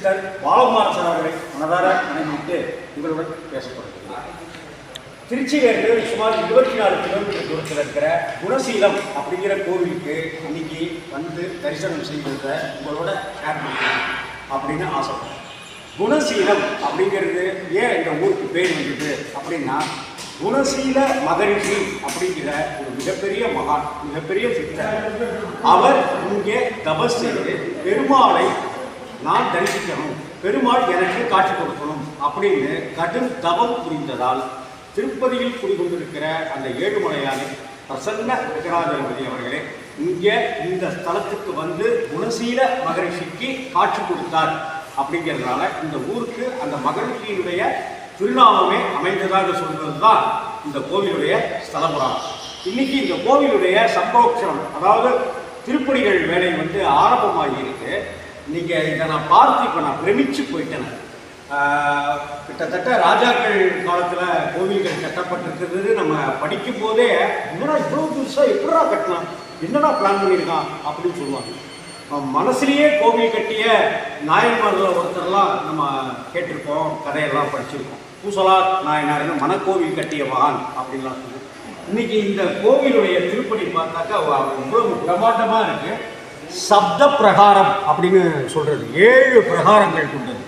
சித்தர் பாலகுமாரன் அவர்களை மனதார நினைவிட்டு இவருடன் பேசப்படுகிறார். திருச்சியிலிருந்து சுமார் இருபத்தி நாலு கிலோமீட்டர் தூரத்தில் இருக்கிற குணசீலம் அப்படிங்கிற கோவிலுக்கு இன்னைக்கு வந்து தரிசனம் செய்திருந்த உங்களோட ஷேர் அப்படின்னு ஆசைப்படுறேன். குணசீலம் அப்படிங்கிறது ஏன் எங்கள் ஊருக்கு பேர் வந்தது அப்படின்னா குணசீல மகரிஷி அப்படிங்கிற ஒரு மிகப்பெரிய மகான் மிகப்பெரிய சித்தர். அவர் இங்கே தபஸ் செய்து பெருமாளை நான் தரிசிக்கணும். பெருமாள் எனக்கு காட்சி கொடுக்கணும் அப்படின்னு கடும் தவம் புரிந்ததால் திருப்பதியில் குடிகொண்டிருக்கிற அந்த ஏழுமலையானை பிரசன்ன விகராஜபதி அவர்களே இங்கே இந்த ஸ்தலத்துக்கு வந்து குணசீல மகரிஷிக்கு காட்சி கொடுத்தார் அப்படிங்கிறதுனால இந்த ஊருக்கு அந்த மகரிஷியினுடைய திருநாமமே அமைந்ததாக சொல்வது தான் இந்த கோவிலுடைய ஸ்தலபுரம். இன்னைக்கு இந்த கோவிலுடைய சம்பரோட்சணம் அதாவது திருப்படிகள் வேலை வந்து ஆரம்பமாகி இருக்கு நீங்கள் இதை நான் பார்த்து இப்போ நான் பிரமிச்சு போயிட்டேன். கிட்டத்தட்ட ராஜாக்கள் காலத்தில் கோவில்கள் கட்டப்பட்டிருக்கிறது. நம்ம படிக்கும் போதே என்னடா இவ்வளோ புதுசாக எப்படா கட்டலாம்? என்னடா பிளான் பண்ணியிருக்கான்? அப்படின்னு சொல்லுவாங்க. நம்ம கோவில் கட்டிய நாயன்மார்கள் ஒருத்தர்லாம் நம்ம கேட்டிருக்கோம் கதையெல்லாம் படிச்சிருக்கோம் பூசலா நாயனார்னு மனக்கோவில் கட்டிய மகான் அப்படின்லாம் சொல்லுவோம் இன்னைக்கு இந்த கோவிலுடைய திருப்பணி பார்த்தாக்கா அவ்வளோ பிரமாண்டமாக இருக்குது சப்த பிரகாரம் அப்படின்னு சொல்கிறது ஏழு பிரகாரங்கள் கொண்டது.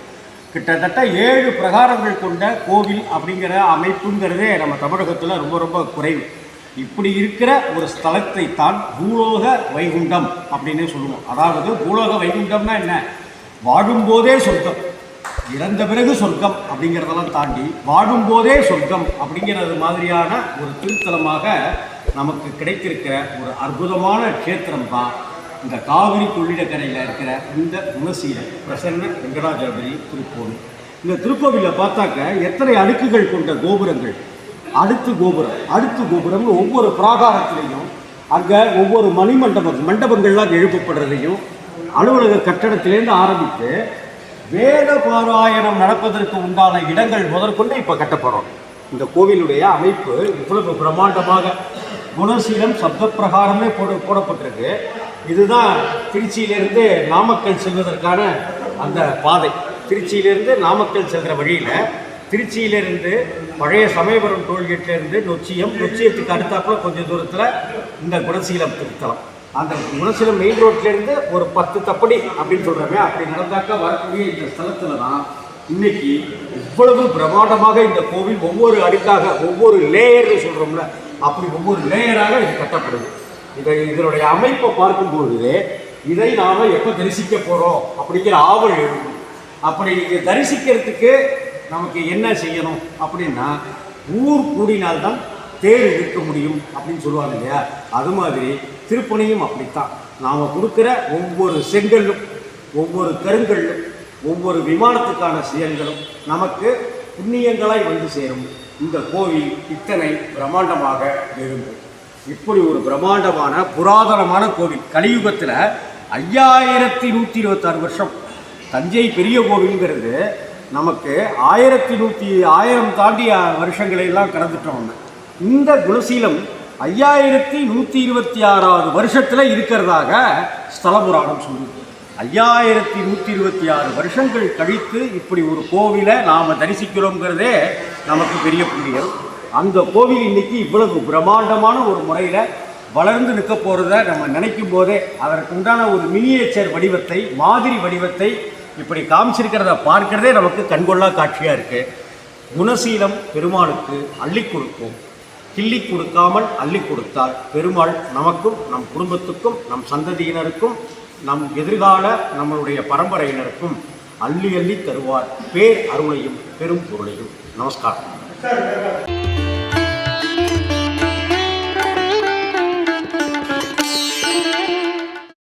கிட்டத்தட்ட ஏழு பிரகாரங்கள் கொண்ட கோவில் அப்படிங்கிற அமைப்புங்கிறதே நம்ம தமிழகத்தில் ரொம்ப ரொம்ப குறைவு. இப்படி இருக்கிற ஒரு ஸ்தலத்தை தான் பூலோக வைகுண்டம் அப்படின்னே சொல்லுவோம். அதாவது பூலோக வைகுண்டம்னா என்ன? வாழும்போதே சொர்க்கம் இறந்த பிறகு சொர்க்கம் அப்படிங்கிறதெல்லாம் தாண்டி வாழும்போதே சொர்க்கம் அப்படிங்கிறது மாதிரியான ஒரு திருத்தலமாக நமக்கு கிடைத்திருக்கிற ஒரு அற்புதமான க்ஷேத்திரம் தான் இந்த காவிரி கொள்ளிடக்கரையில் இருக்கிற இந்த குணசீல பிரசன்ன வெங்கடாஜலபதி திருக்கோவில். இந்த திருக்கோவிலில் பார்த்தாக்க எத்தனை அடுக்குகள் கொண்ட கோபுரங்கள்? அடுத்து கோபுரம் அடுத்து கோபுரம்னு ஒவ்வொரு பிராகாரத்திலையும் அங்கே ஒவ்வொரு மணிமண்டபம் மண்டபங்கள்லாம் எழுப்பப்படுறதையும் அலுவலக கட்டடத்திலேருந்து ஆரம்பித்து வேத பாராயணம் நடப்பதற்கு உண்டான இடங்கள் முதற்கொண்டு இப்போ கட்டப்படுறோம் இந்த கோவிலுடைய அமைப்பு இவ்வளவு பிரம்மாண்டமாக குணசீலம் சப்த பிரகாரமே போட போடப்பட்டிருக்கு. இதுதான் திருச்சியிலிருந்து நாமக்கல் செல்வதற்கான அந்த பாதை. திருச்சியிலிருந்து நாமக்கல் செல்கிற வழியில் திருச்சியிலிருந்து பழைய சமயபுரம் டோல்கேட்லேருந்து நொச்சியம் நொச்சியத்துக்கு அடுத்தாப்புல கொஞ்சம் தூரத்தில் இந்த குணசீலம் திருத்தலம். அந்த குணசீலம் மெயின் ரோட்லேருந்து ஒரு பத்து தப்படி அப்படின்னு சொல்கிறோமே அப்படி நடந்தாக்கா வரக்கூடிய இந்த ஸ்தலத்தில் தான் இன்னைக்கு இவ்வளவு பிரமாண்டமாக இந்த கோவில் ஒவ்வொரு அடுக்காக ஒவ்வொரு லேயர்னு சொல்கிறோம்ல அப்படி ஒவ்வொரு லேயராக இது கட்டப்படுது. இதை இதனுடைய அமைப்பை பார்க்கும்பொழுது இதை நாம் எப்போ தரிசிக்க போகிறோம் அப்படிங்கிற ஆவல் எழுதும் அப்படி இது தரிசிக்கிறதுக்கு நமக்கு என்ன செய்யணும் அப்படின்னா ஊர் கூடினால்தான் தேர் இழுக்க முடியும் அப்படின்னு சொல்லுவாங்க இல்லையா? அது மாதிரி திருப்பணியும் அப்படித்தான். நாம் கொடுக்குற ஒவ்வொரு செங்கல்லும் ஒவ்வொரு கருங்கல்லும் ஒவ்வொரு விமானத்துக்கான செயல்களும் நமக்கு புண்ணியங்களாய் வந்து சேரும். இந்த கோவில் இத்தனை பிரம்மாண்டமாக எழும்பும் இப்படி ஒரு பிரம்மாண்டமான புராதனமான கோவில். கலியுகத்தில் ஐயாயிரத்தி நூற்றி இருபத்தாறு வருஷம். தஞ்சை பெரிய கோவில்ங்கிறது நமக்கு ஆயிரத்தி நூற்றி ஆயிரம் தாண்டிய வருஷங்களையெல்லாம் கடந்துட்டோம் இந்த குணசீலம் ஐயாயிரத்தி நூற்றி இருபத்தி ஆறாவது வருஷத்தில் இருக்கிறதாக ஸ்தல புராணம் சொல்லுது. ஐயாயிரத்தி நூற்றி இருபத்தி ஆறு வருஷங்கள் கழித்து இப்படி ஒரு கோவிலை நாம் தரிசிக்கிறோங்கிறதே நமக்கு பெரிய புண்ணியம். அந்த கோவில் இன்னைக்கு இவ்வளவு பிரம்மாண்டமான ஒரு முறையில் வளர்ந்து நிற்க போகிறத நம்ம நினைக்கும் போதே அதற்குண்டான ஒரு மினியேச்சர் வடிவத்தை மாதிரி வடிவத்தை இப்படி காமிச்சிருக்கிறத பார்க்கிறதே நமக்கு கண்கொள்ளா காட்சியாக இருக்குது குணசீலம் பெருமாளுக்கு அள்ளி கொடுக்கும். கிள்ளி கொடுக்காமல் அள்ளி கொடுத்தால் பெருமாள் நமக்கும் நம் குடும்பத்துக்கும் நம் சந்ததியினருக்கும் நம் எதிர்கால நம்மளுடைய பரம்பரையினருக்கும் அள்ளி அள்ளி தருவார். பேர் அருளையும் பெரும் பொருளையும். நமஸ்காரம்.